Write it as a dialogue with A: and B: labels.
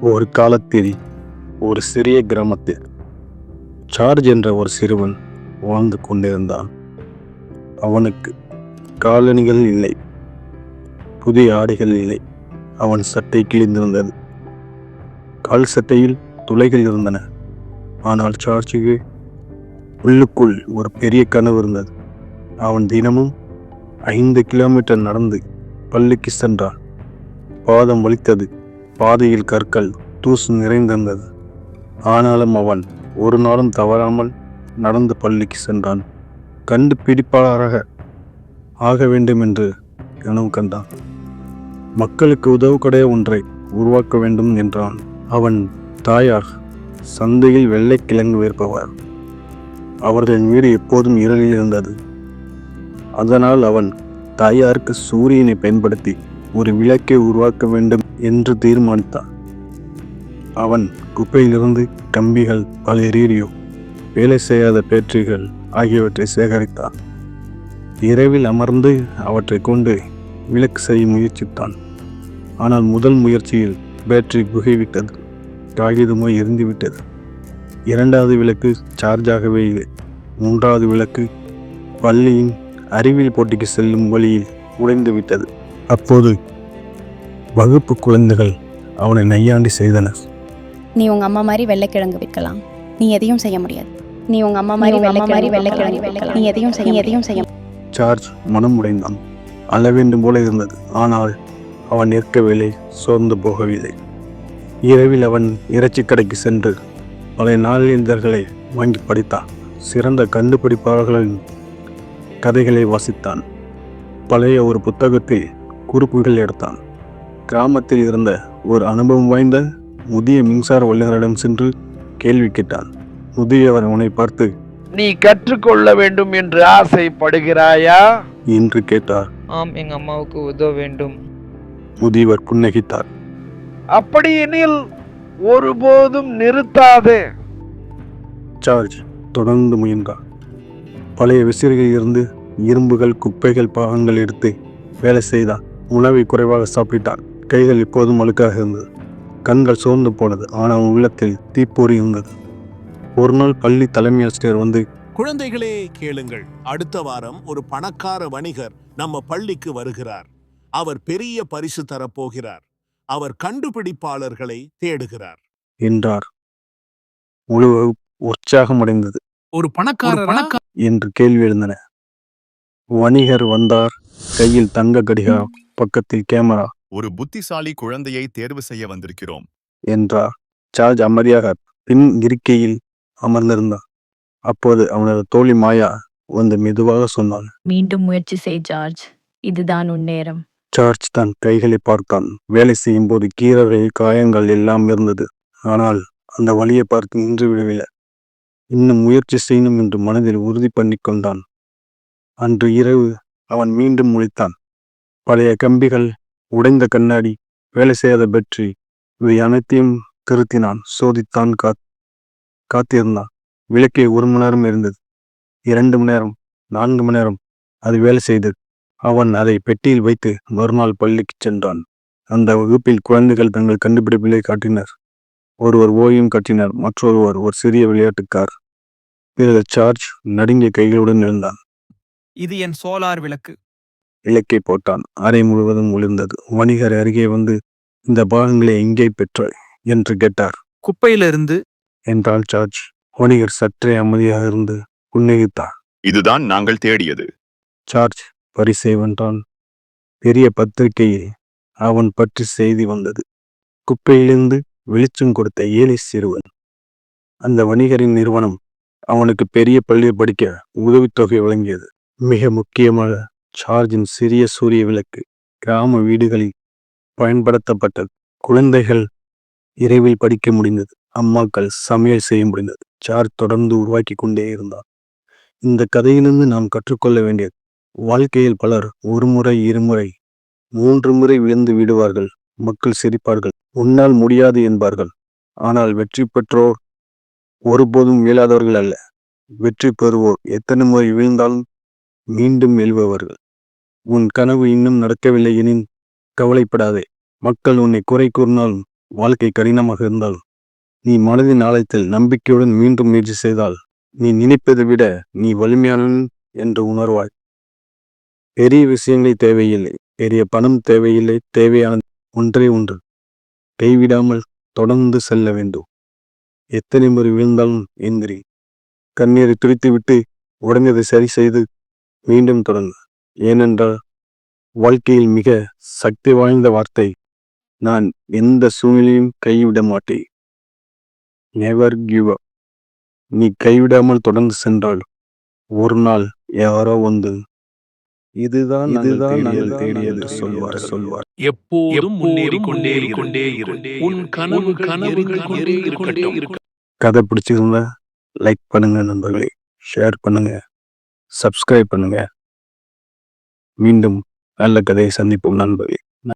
A: ஒரு காலத்தில் ஒரு சிறிய கிராமத்தில் சார்ஜ் என்ற ஒரு சிறுவன் வாழ்ந்து கொண்டிருந்தான். அவனுக்கு காலணிகள் இல்லை புதிய ஆடைகள் இல்லை. அவன் சட்டை கிழிந்திருந்தது. கால் சட்டையில் துளைகள் இருந்தன. ஆனால் சார்ஜுக்கு உள்ளுக்குள் ஒரு பெரிய கனவு இருந்தது. அவன் தினமும் ஐந்து கிலோமீட்டர் நடந்து பள்ளிக்கு சென்றான். பாதம் வலித்தது. பாதையில் கற்கள் தூசு நிறைந்திருந்தது. ஆனாலும் அவன் ஒரு நாளும் தவறாமல் நடந்து பள்ளிக்கு சென்றான். கண்டுபிடிப்பாளராக ஆக வேண்டும் என்று கனவு கண்டான். மக்களுக்கு உதவுக்கடைய ஒன்றை உருவாக்க வேண்டும் என்றான். அவன் தாயார் சந்தையில் வெள்ளைக்கிழங்கு விற்பவர். அவர்களின் வீடு எப்போதும் இருளில் இருந்தது. அதனால் அவன் தாயாருக்கு சூரியனை பயன்படுத்தி ஒரு விளக்கை உருவாக்க வேண்டும் என்று தீர்மானித்தான் அவன் குப்பையிலிருந்து கம்பிகள் பல ரீடியோ வேலை செய்யாத பேட்டரிகள் ஆகியவற்றை சேகரித்தான். இரவில் அமர்ந்து அவற்றை கொண்டு விளக்கு செய்ய முயற்சித்தான். ஆனால் முதல் முயற்சியில் பேட்டரி புகைவிட்டது காகிதமாய் எரிந்துவிட்டது. இரண்டாவது விளக்கு சார்ஜ் ஆகவே இல்லை. மூன்றாவது விளக்கு பள்ளியின் அறிவியல் போட்டிக்கு செல்லும் வழியில் உடைந்து விட்டது அப்போது வகுப்பு குழந்தைகள் அவனை நையாண்டி செய்தனர்.
B: நீ உங்க அம்மா மாதிரி வெள்ளைக்கிழங்கு விற்கலாம். நீ எதையும் செய்ய முடியாது. நீ உங்க அம்மா மாதிரி வெள்ளைக்கிழங்கு வெள்ளைக்கிழங்கு விற்கலாம். நீ எதையும் செய்ய எதையும் செய்ய
A: சார்ஜ் மனம் உடைந்தான் அழ வேண்டும் போல இருந்தது. ஆனால் அவன் நிற்கவில்லை சோர்ந்து போகவில்லை. இரவில் அவன் இறைச்சி கடைக்கு சென்று பழைய நாளிதழ்களை வாங்கி படித்தான். சிறந்த கண்டுபிடிப்பாளர்களின் கதைகளை வாசித்தான். பழைய ஒரு புத்தகத்தில் குறிப்புகள் எடுத்தான். கிராமத்தில் இருந்த ஒரு அனுபவம் வாய்ந்த முதிய மின்சார வல்லுநரிடம் சென்று கேள்வி கேட்டான். முதியவர் அவனை பார்த்து
C: நீ கற்றுக்கொள்ள வேண்டும் என்று ஆசைப்படுகிறாயா?
A: என்று கேட்டார்.
D: ஆம் எங்க அம்மாவுக்கு உதவ வேண்டும்.
A: முதியவர் புன்னகித்தார்.
C: அப்படியெனில் ஒருபோதும் நிறுத்தாதே.
A: சார்ஜ் தொடர்ந்து முயன்றார் பழைய விசிறிகளில் இருந்து இரும்புகள் குப்பைகள் பாகங்கள் எடுத்து வேலை செய்தான். உணவை குறைவாக சாப்பிட்டான் கைகள் எப்போதும் அழுக்காக இருந்தது. கண்கள் சோர்ந்து போனது. ஆனால் உள்ளத்தில் தீப்பொறி இருந்தது. ஒரு நாள் பள்ளி தலைமை ஆசிரியர் வந்து
E: குழந்தைகளே கேளுங்கள். அடுத்த வாரம் ஒரு பணக்கார வணிகர் நம்ம பள்ளிக்கு வருகிறார். அவர் பெரிய பரிசு தரப்போகிறார் அவர் கண்டுபிடிப்பாளர்களை தேடுகிறார்.
A: என்றார். முழு வகுப்பு உற்சாகமடைந்தது.
F: ஒரு பணக்காரர்?
A: என்று கேள்வி எழுந்தன. வணிகர் வந்தார். கையில் தங்க கடிகாரம். பக்கத்தில் கேமரா.
G: ஒரு புத்திசாலி குழந்தையை தேர்வு செய்ய வந்திருக்கிறோம்.
A: என்றார். சார்ஜ் அமைதியாக பின் இருக்கையில் அமர்ந்திருந்தார். அப்போது அவனது தோழி மாயா வந்து மெதுவாக சொன்னாள்.
H: மீண்டும் முயற்சி செய் ஜார்ஜ் இதுதான் உன் நேரம்.
A: சார்ஜ் தன் கைகளை பார்த்தான். வேலை செய்யும் போது கீறல்கள் காயங்கள் எல்லாம் இருந்தது. ஆனால் அந்த வழியை பார்த்து நின்று விடவில்லை. இன்னும் முயற்சி செய்யணும் என்று மனதில் உறுதி பண்ணிக் கொண்டான் அன்று இரவு அவன் மீண்டும் முழித்தான். பழைய கம்பிகள் உடைந்த கண்ணாடி வேலை செய்யாத பேட்டரி இவை அனைத்தையும் திருத்தினான். சோதித்தான் காத் காத்திருந்தான். விளக்கே ஒரு மணி நேரம் இருந்தது இரண்டு மணி நேரம் நான்கு மணி நேரம் அது வேலை செய்தது. அவன் அதை பெட்டியில் வைத்து மறுநாள் பள்ளிக்கு சென்றான். அந்த வகுப்பில் குழந்தைகள் தங்கள் கண்டுபிடிப்பிலே காட்டினர். ஒருவர் ஓவியம் கட்டினர் மற்றொருவர் ஒரு சிறிய விளையாட்டுக்கார். பிறகு சார்ஜ் நடுங்கிய கைகளுடன் இருந்தான்
F: இது என் சோலார் விளக்கு.
A: இலக்கை போட்டான். அறை முழுவதும் ஒளிர்ந்தது. வணிகர் அருகே வந்து இந்த பாகங்களை எங்கே பெற்றாய்? என்று கேட்டார்.
F: குப்பையிலிருந்து
A: என்றால் சார்ஜ் வணிகர் சற்றே அமைதியாக இருந்து புன்னகித்தார்.
G: இதுதான் நாங்கள் தேடியது.
A: சார்ஜ் பரிசை வென்றான். பெரிய பத்திரிகையில் அவன் பற்றி செய்தி வந்தது. குப்பையிலிருந்து வெளிச்சம் கொடுத்த ஏழை சிறுவன். அந்த வணிகரின் நிறுவனம் அவனுக்கு பெரிய பள்ளியை படிக்க உதவித்தொகை வழங்கியது. மிக முக்கியமாக சார்ஜின் சிறிய சூரிய விளக்கு கிராம வீடுகளில் பயன்படுத்தப்பட்டது. குழந்தைகள் இரவில் படிக்க முடிந்தது. அம்மாக்கள் சமையல் செய்ய முடிந்தது. சார்ஜ் தொடர்ந்து உருவாக்கி கொண்டே இருந்தார். இந்த கதையிலிருந்து நாம் கற்றுக்கொள்ள வேண்டியது வாழ்க்கையில் பலர் ஒரு முறை இருமுறை மூன்று முறை விழுந்து விடுவார்கள். மக்கள் சிரிப்பார்கள். உன்னால் முடியாது என்பார்கள். ஆனால் வெற்றி பெற்றோர் ஒருபோதும் இயலாதவர்கள் அல்ல. வெற்றி பெறுவோர் எத்தனை முறை வீழ்ந்தாலும் மீண்டும் எழுபவர்கள். உன் கனவு இன்னும் நடக்கவில்லை எனின் கவலைப்படாதே. மக்கள் உன்னை குறை கூறினால் வாழ்க்கை கடினமாக இருந்தால் நீ மனதின் ஆழத்தில் நம்பிக்கையுடன் மீண்டும் முயற்சி செய்தால் நீ நினைப்பதை விட நீ வலிமையானவன் என்று உணர்வாய். பெரிய விஷயங்களை தேவையில்லை பெரிய பணம் தேவையில்லை தேவையான ஒன்றே ஒன்று. கைவிடாமல் தொடர்ந்து செல்ல வேண்டும். எத்தனை முறை விழுந்தாலும் எந்திரி. கண்ணீரை துடித்துவிட்டு உடனே அதை சரி செய்து மீண்டும் தொடங்கு. ஏனென்றால் வாழ்க்கையில் மிக சக்தி வாய்ந்த வார்த்தை. நான் எந்த சூழ்நிலையும் கைவிட மாட்டேன். நெவர் கிவ் அப் நீ கைவிடாமல் தொடர்ந்து சென்றால் ஒரு நாள் யாரோ வந்து இதுதான் இதுதான் நாங்கள் தேடியது சொல்வார். சொல்வார்.
E: எப்போதும் முன்னேறி கொண்டே கொண்டே உன் கனவு கனவுகள் கொண்டே இருக்கட்டும்.
A: கதை பிடிச்சிருந்தா லைக் பண்ணுங்க நண்பர்களே. ஷேர் பண்ணுங்க. சப்ஸ்கிரைப் பண்ணுங்க. மீண்டும் நல்ல கதையை சந்திப்போம் நண்பர்களே.